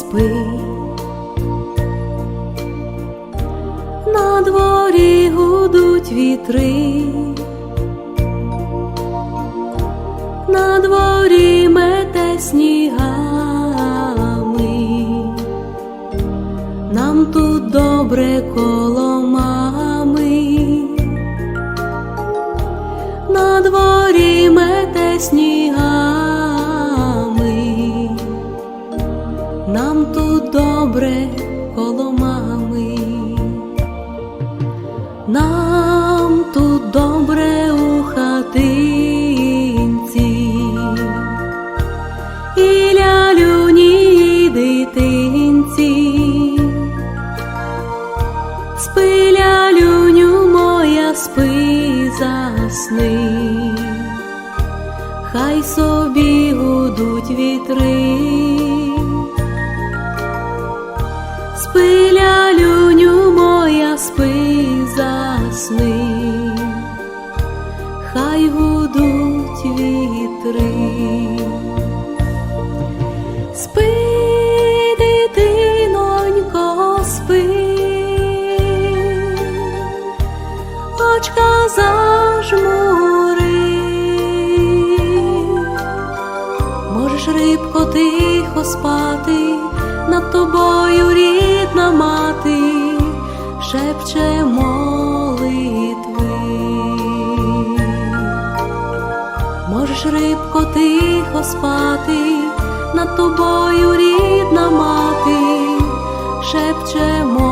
спи, на дворі гудуть вітри, на дворі мете снігами, нам тут добре коло мами, на дворі мете снігами. Коло мами. Нам тут добре у хатинці, і лялюні дитинці, спи, лялюню моя, спи, засни, хай собі гудуть вітри. Спи, лялюню моя, спи, засни, хай гудуть вітри. Спи, дитинонько, спи, очка зажмури, можеш рибко тихо спати, над тобою рідна мати шепче молитви. Можеш рибко тихо спати, над тобою рідна мати шепче молитви.